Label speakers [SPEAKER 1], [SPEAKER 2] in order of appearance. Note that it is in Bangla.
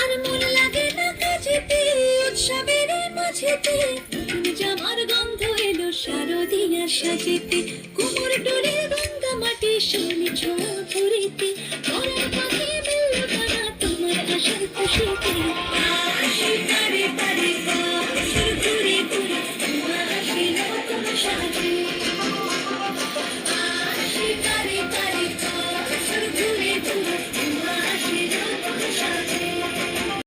[SPEAKER 1] আর মন লাগে না কাজেতে, উৎসবের মাঝেতে। জামার গন্ধ এলো শারদিয়া সাজেতে। কুমোর ডোলে গঙ্গা মাটি শোনে ছোঁয়া ভরিতে। পরের পাখি মিলল তারা তোমার আশার খুশিতে।